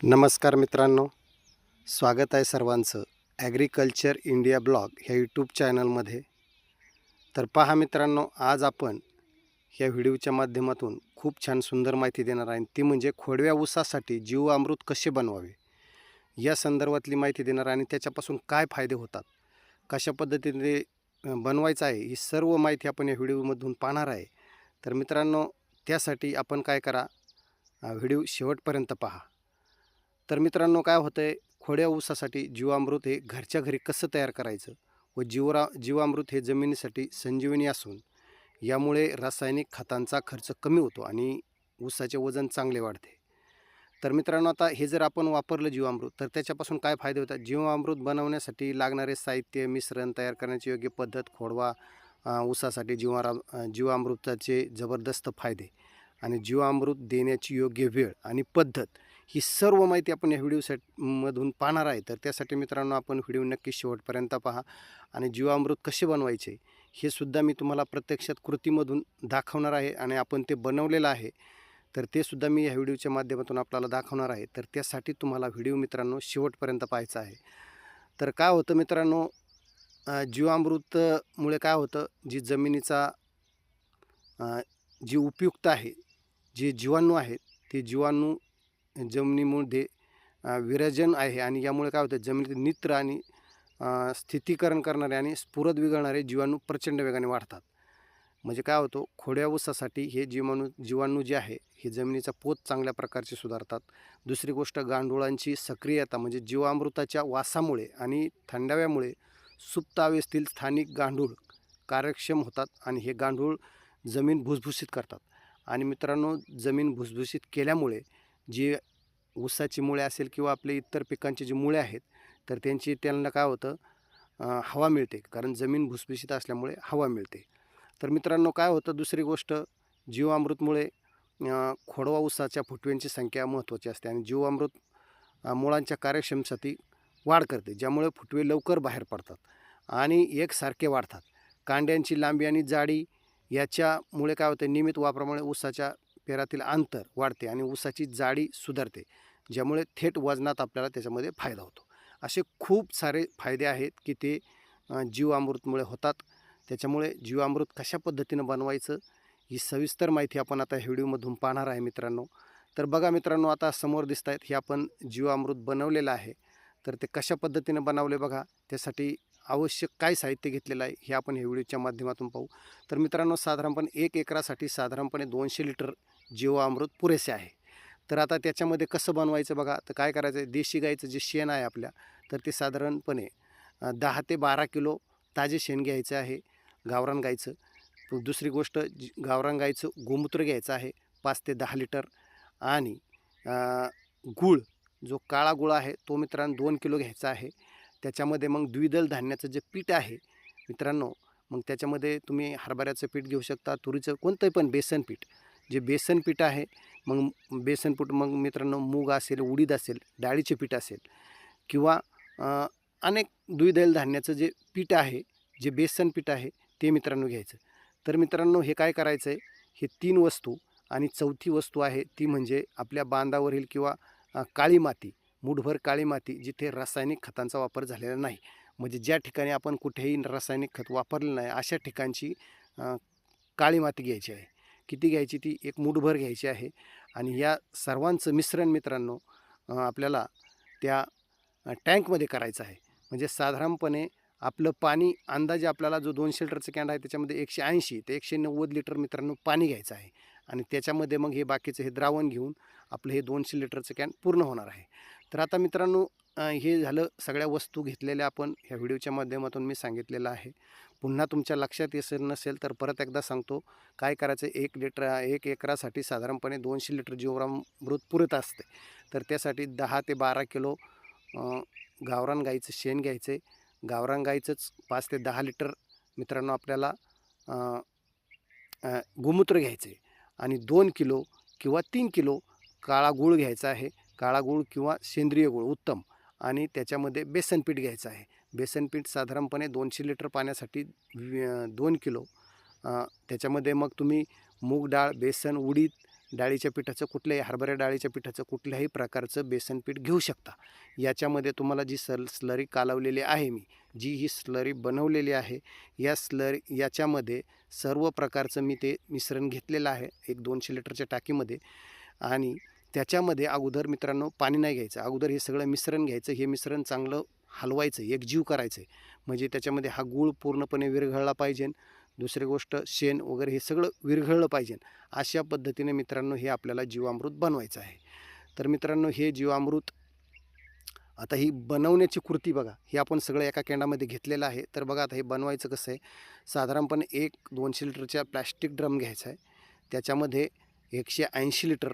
नमस्कार मित्रांनो. स्वागत आहे सर्वांचं ॲग्रिकल्चर इंडिया ब्लॉग ह्या यूट्यूब चॅनलमध्ये. तर पहा मित्रांनो आज आपण ह्या व्हिडिओच्या माध्यमातून खूप छान सुंदर माहिती देणार आहे. ती म्हणजे खोडव्या ऊसासाठी जीवामृत कसे बनवावे? या संदर्भातली माहिती देणार आहे आणि त्याच्यापासून काय फायदे होतात? कशा पद्धतीने बनवायचं आहे? ही सर्व माहिती आपण या व्हिडिओमधून पाहणार आहे. तर मित्रांनो त्यासाठी आपण काय करा व्हिडिओ शेवटपर्यंत पहा. तर मित्रांनो काय होतं आहे खोड्या ऊसासाठी जीवामृत हे घरच्या घरी कसं तयार करायचं? व जीवरा जीवामृत हे जमिनीसाठी संजीवनी असून यामुळे रासायनिक खतांचा खर्च कमी होतो आणि ऊसाचे वजन चांगले वाढते. तर मित्रांनो आता हे जर आपण वापरलं जीवामृत तर त्याच्यापासून काय फायदे होतात? जीवामृत बनवण्यासाठी लागणारे साहित्य मिश्रण तयार करण्याची योग्य पद्धत खोडवा ऊसासाठी जीवारा जीवामृताचे जबरदस्त फायदे आणि जीवामृत देण्याची योग्य वेळ आणि पद्धत ही सर्व माहिती आपण या व्हिडिओ पाहणार आहे. तर त्यासाठी मित्रांनो आपण व्हिडिओ नक्की शेवटपर्यंत पहा आणि जीवामृत कसे बनवायचे हे सुद्धा मी तुम्हाला प्रत्यक्षात कृतीमधून दाखवणार आहे आणि आपण ते बनवलेलं आहे. तर ते सुद्धा मी या व्हिडिओच्या माध्यमातून आपल्याला दाखवणार आहे. तर त्यासाठी तुम्हाला व्हिडिओ मित्रांनो शेवटपर्यंत पाहायचा आहे. तर काय होतं मित्रांनो जीवामृतमुळे काय होतं जी जमिनीचा जी उपयुक्त आहे जे जीवाणू आहेत ते जीवाणू जमिनीमध्ये विरजन आहे आणि यामुळे काय होतं जमिनीत नित्र आणि स्थितीकरण करणारे आणि स्फुरद बिघडणारे जीवाणू प्रचंड वेगाने वाढतात. म्हणजे काय होतो खोड्या ऊसासाठी हे जीवाणू जीवाणू जे आहे हे जमिनीचा पोत चांगल्या प्रकारचे सुधारतात. दुसरी गोष्ट गांडुळांची सक्रियता म्हणजे जीवामृताच्या वासामुळे आणि थंडाव्यामुळे सुप्त स्थानिक गांडूळ कार्यक्षम होतात आणि हे गांडूळ जमीन भुसभुशीत करतात. आणि मित्रांनो जमीन भुसभुशीत केल्यामुळे जी ऊसाची मुळे असेल किंवा आपले इतर पिकांची जी मुळे आहेत तर त्यांची त्यांना काय होतं हवा मिळते. कारण जमीन भुसभुशीत असल्यामुळे हवा मिळते. तर मित्रांनो काय होतं दुसरी गोष्ट जीवामृतमुळे खोडवा ऊसाच्या फुटव्यांची संख्या महत्त्वाची असते आणि जीवामृत मुळांच्या कार्यक्षमतेसाठी वाढ करते ज्यामुळे फुटवे लवकर बाहेर पडतात आणि एकसारखे वाढतात. कांड्यांची लांबी आणि जाडी याच्यामुळे काय होतं नियमित वापरामुळे ऊसाच्या पेरातील अंतर वाढते आणि ऊसाची जाडी सुधारते ज्यामुळे थेट वजनात आपल्याला त्याच्यामध्ये फायदा होतो. असे खूप सारे फायदे आहेत की ते जीवामृतमुळे होतात. त्याच्यामुळे जीवामृत कशा पद्धतीनं बनवायचं ही सविस्तर माहिती आपण आता ह्या व्हिडिओमधून पाहणार आहे मित्रांनो. तर बघा मित्रांनो आता समोर दिसत आहेत हे आपण जीवामृत बनवलेलं आहे. तर ते कशा पद्धतीनं बनवले बघा? त्यासाठी आवश्यक काय साहित्य घेतलेलं आहे हे आपण ह्या व्हिडिओच्या माध्यमातून पाहू. तर मित्रांनो साधारणपणे एक एकरासाठी साधारणपणे दोनशे लिटर जीवामृत पुरेसे आहे. तर आता त्याच्यामध्ये कसं बनवायचं बघा तर काय करायचं आहे देशी गाईचं जे शेण आहे आपल्या तर ते साधारणपणे दहा ते बारा किलो ताजे शेण घ्यायचं आहे गावरान गाईचं. दुसरी गोष्ट जी- गावरान गाईचं गोमूत्र घ्यायचं आहे पाच ते दहा लिटर. आणि गूळ जो काळा गुळ आहे तो मित्रांनो दोन किलो घ्यायचा आहे. त्याच्यामध्ये मग द्विदल धान्याचं जे पीठ आहे मित्रांनो मग त्याच्यामध्ये तुम्ही हरभऱ्याचं पीठ घेऊ शकता तुरीचं कोणतंही पण बेसन पीठ. जे बेसन पीठ आहे मग बेसन पीठ मग मित्रांनो मूग असेल उडीद असेल डाळीचे पीठ असेल किंवा अनेक द्विदल धान्याचं जे पीठ आहे जे बेसन पीठ आहे ते मित्रांनो घ्यायचं. तर मित्रांनो हे काय करायचं आहे हे तीन वस्तू आणि चौथी वस्तू आहे ती म्हणजे आपल्या बांधावरील किंवा काळी माती मुठभर काळी माती जिथे रासायनिक खतांचा वापर झालेला नाही. म्हणजे ज्या ठिकाणी आपण कुठेही रासायनिक खत वापरलं नाही अशा ठिकाणची काळी माती घ्यायची आहे. किती घ्यायची ती एक मुठभर घ्यायची आहे. आणि या सर्वांचं मिश्रण मित्रांनो आपल्याला त्या टँकमध्ये करायचं आहे. म्हणजे साधारणपणे आपलं पाणी अंदाजे आपल्याला जो दोनशे लिटरचं कॅन आहे त्याच्यामध्ये एकशे ऐंशी ते एकशे नव्वद लिटर मित्रांनो पाणी घ्यायचं आहे. आणि त्याच्यामध्ये मग हे बाकीचं हे द्रावण घेऊन आपलं हे दोनशे लिटरचं कॅन पूर्ण होणार आहे. तर आता मित्रांनो हे झालं सगळ्या वस्तू घेतलेल्या आपण ह्या व्हिडिओच्या माध्यमातून मी सांगितलेलं आहे. पुन्हा तुमच्या लक्षात येसेल नसेल तर परत एकदा सांगतो काय करायचं एक लिटर एक एकरासाठी साधारणपणे दोनशे लिटर जीवामृत पुरत असते. तर त्यासाठी दहा ते बारा किलो गावरान गाईचं शेण घ्यायचे. गावरान गाईचंच पाच ते दहा लिटर मित्रांनो आपल्याला गोमूत्र घ्यायचे आणि दोन किलो किंवा तीन किलो काळा गूळ घ्यायचा आहे. काळा गूळ किंवा सेंद्रिय गूळ उत्तम. आणि त्याच्यामध्ये बेसनपीठ घ्यायचं आहे. बेसन पीठ साधारणपणे दोनशे लिटर पाण्यासाठी वि- दोन किलो. त्याच्यामध्ये मग तुम्ही मूग डाळ बेसन उडीद डाळीच्या पिठाचं कुठल्याही हरभऱ्या डाळीच्या पिठाचं कुठल्याही प्रकारचं बेसन पीठ घेऊ शकता. याच्यामध्ये तुम्हाला जी सल स्लरी कालवलेली आहे मी जी ही स्लरी बनवलेली आहे या स्लरी याच्यामध्ये सर्व प्रकारचं मी ते मिश्रण घेतलेलं आहे एक दोनशे लिटरच्या टाकीमध्ये. आणि त्याच्यामध्ये अगोदर मित्रांनो पाणी नाही घ्यायचं. अगोदर हे सगळं मिश्रण घ्यायचं. हे मिश्रण चांगलं हलवायचं. एकजीव करायचं. आहे म्हणजे त्याच्यामध्ये हा गूळ पूर्णपणे विरघळला पाहिजे. दुसरी गोष्ट शेण वगैरे हे सगळं विरघळलं पाहिजे. अशा पद्धतीने मित्रांनो हे आपल्याला जीवामृत बनवायचं आहे. तर मित्रांनो हे जीवामृत आता ही बनवण्याची कृती बघा. हे आपण सगळं एका कॅन्डामध्ये घेतलेलं आहे. तर बघा आता हे बनवायचं कसं आहे. साधारणपणे एक दोनशे लिटरच्या प्लॅस्टिक ड्रम घ्यायचा आहे. त्याच्यामध्ये एकशे ऐंशी लिटर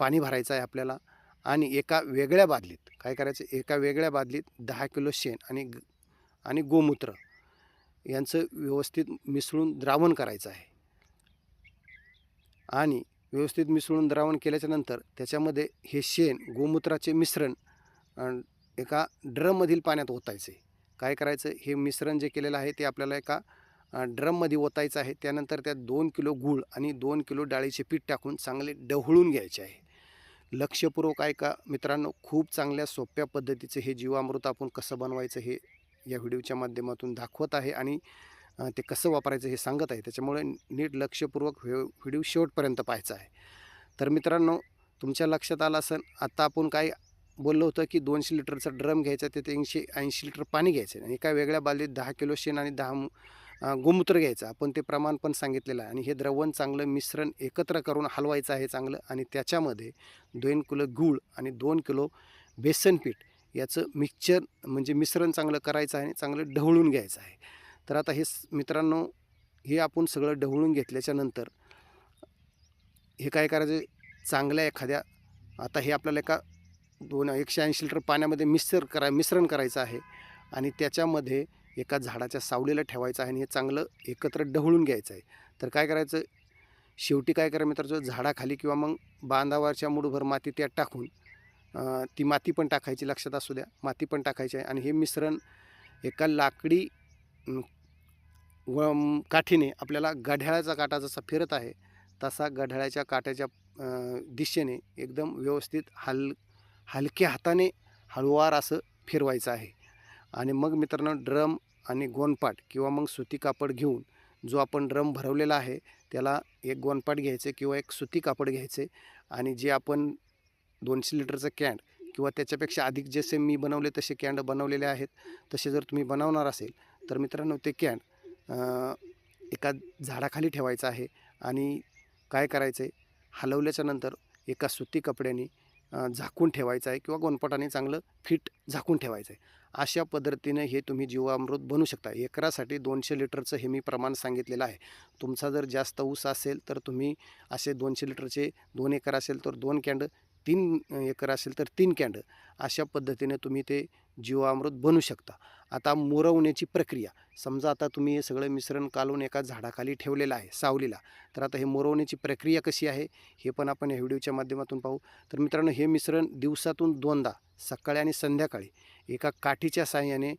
पाणी भरायचं आहे आपल्याला आणि एका वेगळ्या बादलीत काय करायचं? एका वेगळ्या बादलीत दहा किलो शेण आणि ग- आणि गोमूत्र यांचं व्यवस्थित मिसळून द्रावण करायचं आहे. आणि व्यवस्थित मिसळून द्रावण केल्याच्यानंतर त्याच्यामध्ये हे शेण गोमूत्राचे मिश्रण एका ड्रममधील पाण्यात ओतायचे. काय करायचं? हे मिश्रण जे केलेलं आहे ते आपल्याला एका ड्रममध्ये ओतायचं आहे. त्यानंतर त्यात दोन किलो गूळ आणि दोन किलो डाळीचे पीठ टाकून चांगले डहळून घ्यायचे आहे. लक्षपूर्वक ऐका. मित्रांनो खूप चांगल्या सोप्या पद्धतीचं हे जीवामृत आपण कसं बनवायचं हे या व्हिडिओच्या माध्यमातून दाखवत आहे आणि ते कसं वापरायचं हे सांगत आहे. त्याच्यामुळे नीट लक्षपूर्वक व्हिडिओ शेवटपर्यंत पाहायचा आहे. तर मित्रांनो तुमच्या लक्षात आलं असेल आता आपण काय बोललो होतं की दोनशे लिटरचा ड्रम घ्यायचा ते तीनशे ऐंशी लिटर पाणी घ्यायचं आणि एका वेगळ्या बालदीत दहा किलो शेण आणि दहा गोमूत्र घ्यायचं. आपण ते प्रमाण पण सांगितलेलं आहे. आणि हे द्रवण चांगलं मिश्रण एकत्र करून हलवायचं आहे चांगलं. आणि त्याच्यामध्ये दोन किलो गूळ आणि दोन किलो बेसन पीठ याचं मिक्सचर म्हणजे मिश्रण चांगलं करायचं आहे आणि चांगलं ढवळून घ्यायचं आहे. तर आता हे मित्रांनो हे आपण सगळं ढवळून घेतल्याच्यानंतर हे काय करायचं? चांगल्या एखाद्या आता हे आपल्याला एका दोन एकशे ऐंशी लिटर पाण्यामध्ये मिक्सर करा मिश्रण करायचं आहे. आणि त्याच्यामध्ये एका झाडाच्या सावलीला ठेवायचं आहे आणि हे चांगलं एकत्र ढवळून घ्यायचं आहे. तर काय करायचं? शेवटी काय करा मित्रांनो झाडाखाली किंवा मग बांधावरच्या मुठभर माती त्यात टाकून ती माती पण टाकायची लक्षात असू द्या माती पण टाकायची आहे आणि हे मिश्रण एका लाकडी व काठीने आपल्याला गढ्याळाचा काटा जसा फिरत आहे तसा गढाळ्याच्या काट्याच्या दिशेने एकदम व्यवस्थित हल हलक्या हाताने हळुवार असं फिरवायचं आहे. आणि मग मित्रांनो ड्रम आणि गोनपाट किंवा मग सुती कापड घेऊन जो आपण ड्रम भरवलेला आहे त्याला एक गोनपाट घ्यायचे किंवा एक सुती कापड घ्यायचे आणि जे आपण दोनशे लिटरचं कॅन्ड किंवा त्याच्यापेक्षा अधिक जसे मी बनवले तसे कॅन्ड बनवलेले आहेत. तसे जर तुम्ही बनवणार असेल तर मित्रांनो ते कॅन्ड एका झाडाखाली ठेवायचं आहे आणि काय करायचं आहे हलवल्याच्या नंतर एका सुती कपड्याने झाकून ठेवायचं आहे किंवा गोनपटाने चांगलं फिट झाकून ठेवायचं आहे. अशा पद्धतीने हे तुम्ही जीवामृत बनवू शकता. एकरासाठी दोनशे लिटरचं हे मी प्रमाण सांगितलेलं आहे. तुमचा जर जास्त ऊस असेल तर तुम्ही असे दोनशे लिटरचे दोन एकर असेल तर दोन कॅन्ड तीन एकर असेल तर तीन कॅन्ड अशा पद्धतीने तुम्ही ते जीवामृत बनू शकता. आता मुरवण्याची प्रक्रिया. समजा आता तुम्ही हे सगळं मिश्रण कालून एका झाडाखाली ठेवलेलं आहे सावलीला. तर आता हे मुरवण्याची प्रक्रिया कशी आहे हे पण आपण या व्हिडिओच्या माध्यमातून पाहू. तर मित्रांनो हे मिश्रण दिवसातून दोनदा सकाळी आणि संध्याकाळी एका काठीच्या साहाय्याने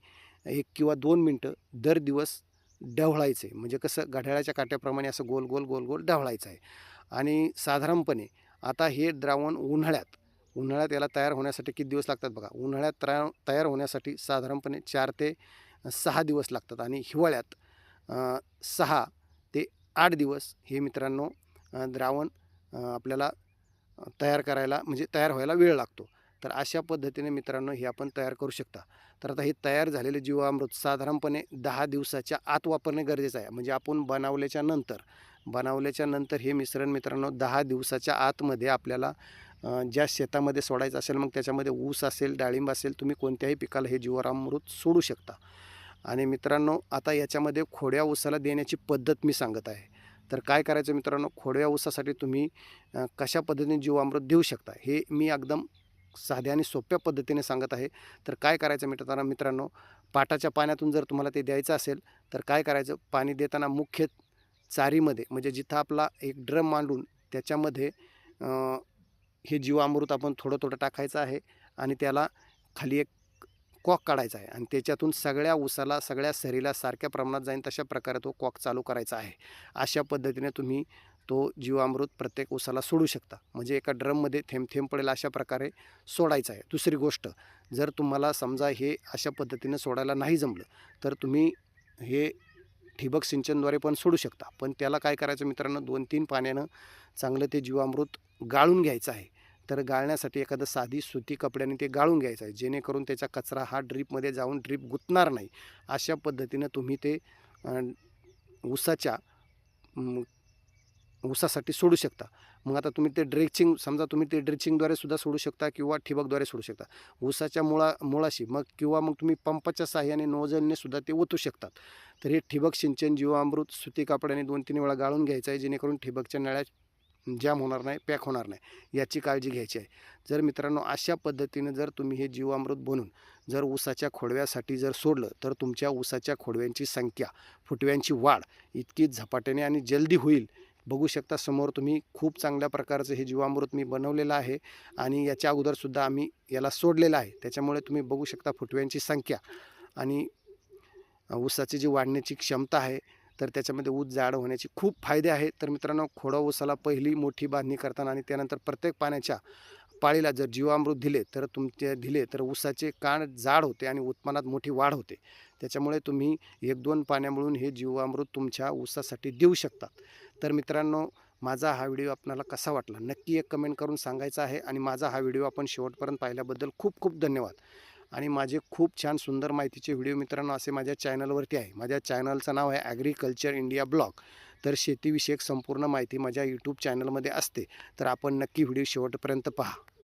एक किंवा दोन मिनटं दर दिवस ढवळायचे. म्हणजे कसं घड्याळाच्या काट्याप्रमाणे असं गोल गोल गोल गोल ढवळायचं आहे. आणि साधारणपणे आता हे द्रावण उन्हाळ्यात उन्हाळ्यात याला तयार होण्यासाठी किती दिवस लागतात बघा? उन्हाळ्यात तयार तयार होण्यासाठी साधारणपणे चार ते सहा दिवस लागतात आणि हिवाळ्यात सहा ते आठ दिवस हे मित्रांनो द्रावण आपल्याला तयार करायला म्हणजे तयार व्हायला वेळ लागतो. तर अशा पद्धतीने मित्रांनो हे आपण तयार करू शकता. तर आता हे तयार झालेले जीवामृत साधारणपणे दहा दिवसाच्या आत वापरणे गरजेचं आहे. म्हणजे आपण बनवल्याच्या नंतर बनवल्याच्या नंतर हे मिश्रण मित्रांनो दहा दिवसाच्या आतमध्ये आपल्याला ज्या शेतामध्ये सोडायचं असेल मग त्याच्यामध्ये ऊस असेल डाळिंब असेल तुम्ही कोणत्याही पिकाला हे जीवरामृत सोडू शकता. आणि मित्रांनो आता याच्यामध्ये खोड्या ऊसाला देण्याची पद्धत मी सांगत आहे. तर काय करायचं मित्रांनो खोड्या ऊसासाठी तुम्ही कशा पद्धतीने जीवामृत देऊ शकता हे मी एकदम साध्या आणि सोप्या पद्धतीने सांगत आहे. तर काय करायचं मित्रांनो मित्रांनो पाटाच्या पाण्यातून जर तुम्हाला ते द्यायचं असेल तर काय करायचं पाणी देताना मुख्य चारीमध्ये म्हणजे जिथं आपला एक ड्रम मांडून त्याच्यामध्ये हे जीवामृत आपण थोडं थोडं टाकायचं आहे आणि त्याला खाली एक कॉक काढायचा आहे आणि त्याच्यातून सगळ्या ऊसाला सगळ्या सरीला सारख्या प्रमाणात जाईन तशा प्रकारे तो कॉक चालू करायचा आहे. अशा पद्धतीने तुम्ही तो जीवामृत प्रत्येक ऊसाला सोडू शकता. म्हणजे एका ड्रममध्ये थेंब थेंब पडेल अशा प्रकारे सोडायचं आहे. दुसरी गोष्ट जर तुम्हाला समजा हे अशा पद्धतीनं सोडायला नाही जमलं तर तुम्ही हे ठिबक सिंचनद्वारे पण सोडू शकता. पण त्याला काय करायचं मित्रांनो? दोन तीन पाण्यानं चांगलं ते जीवामृत गाळून घ्यायचं आहे. तर गाळण्यासाठी एखादं साधी सुती कपड्याने ते गाळून घ्यायचं आहे. जेणेकरून त्याचा कचरा हा ड्रीपमध्ये जाऊन ड्रीप गुंतणार नाही. अशा पद्धतीनं तुम्ही ते उसाच्या ऊसाच्या ऊसासाठी सोडू शकता. मग आता तुम्ही ते ड्रेचिंग समजा तुम्ही ते ड्रेचिंगद्वारे सुद्धा सोडू शकता किंवा ठिबकद्वारे सोडू शकता. ऊसाच्या मुळा मुळाशी मग किंवा मग तुम्ही पंपाच्या साह्याने नोजलने सुद्धा ते ओतू शकतात. तर हे ठिबक सिंचन जीवामृत सुती कापडाने दोन तीन वेळा गाळून घ्यायचं आहे. जेणेकरून ठिबकच्या नळ्या जॅम होणार नाही पॅक होणार नाही याची काळजी घ्यायची आहे. जर मित्रांनो अशा पद्धतीनं जर तुम्ही हे जीवामृत बनून जर ऊसाच्या खोडव्यासाठी जर सोडलं तर तुमच्या ऊसाच्या खोडव्यांची संख्या फुटव्यांची वाढ इतकी झपाट्याने आणि जल्दी होईल. बघू शकता समोर तुम्ही खूप चांगल्या प्रकारचं हे जीवामृत मी बनवलेलं आहे आणि याच्या अगोदरसुद्धा आम्ही याला सोडलेलं आहे. त्याच्यामुळे तुम्ही बघू शकता फुटव्यांची संख्या आणि ऊसाची जी वाढण्याची क्षमता आहे तर त्याच्यामध्ये ऊस जाड होण्याचे खूप फायदे आहेत. तर मित्रांनो खोडा ऊसाला पहिली मोठी बांधणी करताना आणि त्यानंतर प्रत्येक पाण्याच्या पाळीला जर जीवामृत दिले तर तुमचे दिले तर ऊसाचे काण जाड होते आणि उत्पन्नात मोठी वाढ होते. त्याच्यामुळे तुम्ही एक दोन पाण्यामुळून हे जीवामृत तुमच्या ऊसासाठी देऊ शकतात. तर मित्रांनो माझा हा व्हिडिओ आपणाला कसा वाटला? नक्की एक कमेंट करून सांगायचा आहे आणि माझा हा व्हिडिओ आपण शेवटपर्यंत पाहिल्याबद्दल खूप खूप धन्यवाद. आणि माझे खूप छान सुंदर माहितीचे व्हिडिओ मित्रांनो असे माझ्या चॅनलवरती आहे. माझ्या चॅनलचं नाव आहे ॲग्रिकल्चर इंडिया ब्लॉग तर शेतीविषयक संपूर्ण माहिती माझ्या यूट्यूब चॅनलमध्ये असते. तर आपण नक्की व्हिडिओ शेवटपर्यंत पहा.